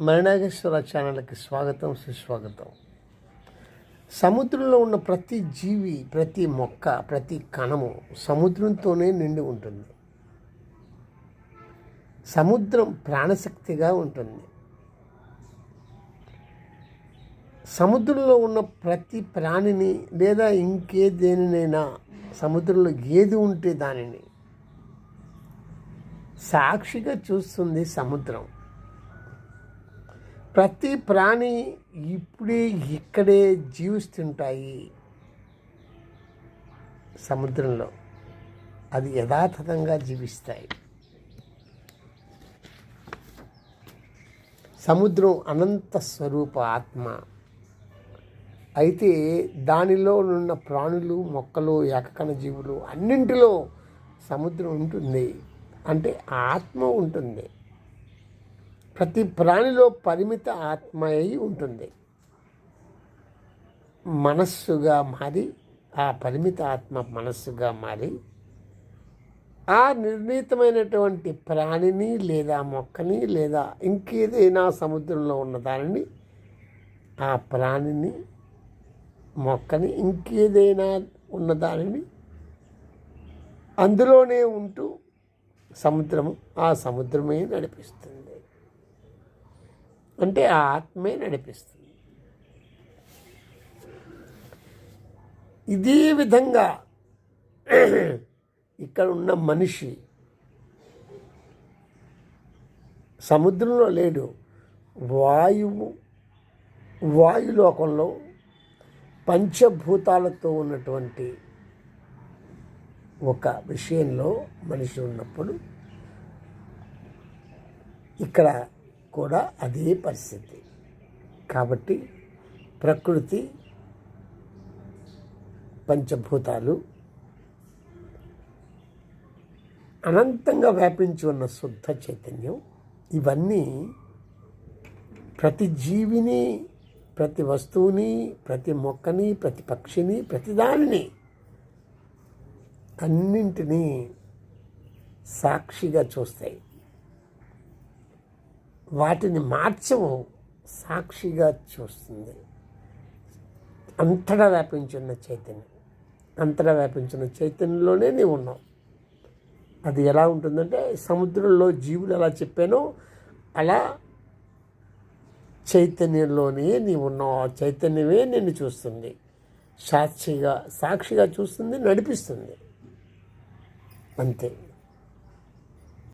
మరణాగేశ్వర ఛానల్కి స్వాగతం సుస్వాగతం. సముద్రంలో ఉన్న ప్రతి జీవి ప్రతి మొక్క ప్రతి కణము సముద్రంతోనే నిండి ఉంటుంది. సముద్రం ప్రాణశక్తిగా ఉంటుంది. సముద్రంలో ఉన్న ప్రతి ప్రాణిని లేదా ఇంకే దేనినైనా సముద్రంలో ఏది ఉంటే దానిని సాక్షిగా చూస్తుంది సముద్రం. ప్రతి ప్రాణి ఇప్పుడే ఇక్కడే జీవిస్తుంటాయి సముద్రంలో. అది యథాతథంగా జీవిస్తాయి. సముద్రం అనంత స్వరూప ఆత్మ. అయితే దానిలో ఉన్న ప్రాణులు మొక్కలు ఏకకణ జీవులు అన్నింటిలో సముద్రం ఉంటుంది. అంటే ఆత్మ ఉంటుంది. ప్రతి ప్రాణిలో పరిమిత ఆత్మ అయి ఉంటుంది. మనస్సుగా మారి ఆ పరిమిత ఆత్మ మనస్సుగా మారి ఆ నిర్ణీతమైనటువంటి ప్రాణిని లేదా మొక్కని లేదా ఇంకేదైనా సముద్రంలో ఉన్న దానిని ఆ ప్రాణిని మొక్కని ఇంకేదైనా ఉన్న దానిని అందులోనే ఉంటూ సముద్రము ఆ సముద్రమే నడిపిస్తుంది. అంటే ఆ ఆత్మే నడిపిస్తుంది. ఇదే విధంగా ఇక్కడ ఉన్న మనిషి సముద్రంలో లేడు. వాయువు వాయులోకంలో పంచభూతాలతో ఉన్నటువంటి ఒక విషయంలో మనిషి ఉన్నప్పుడు ఇక్కడ కూడా అదే పరిస్థితి. కాబట్టి ప్రకృతి పంచభూతాలు అనంతంగా వ్యాపించి ఉన్న శుద్ధ చైతన్యం ఇవన్నీ ప్రతి జీవిని ప్రతి వస్తువుని ప్రతి మొక్కని ప్రతి పక్షిని ప్రతి దానిని అన్నింటినీ సాక్షిగా చూస్తాయి. వాటిని మార్చము సాక్షిగా చూస్తుంది. అంతటా వ్యాపించున్న చైతన్యం. అంతటా వ్యాపించిన చైతన్యంలోనే నీవు ఉన్నావు. అది ఎలా ఉంటుందంటే సముద్రంలో జీవులు ఎలా చెప్పానో అలా చైతన్యంలోనే నీవు ఉన్నావు. ఆ చైతన్యమే నిన్ను చూస్తుంది. సాక్షిగా సాక్షిగా చూస్తుంది నడిపిస్తుంది. అంతే.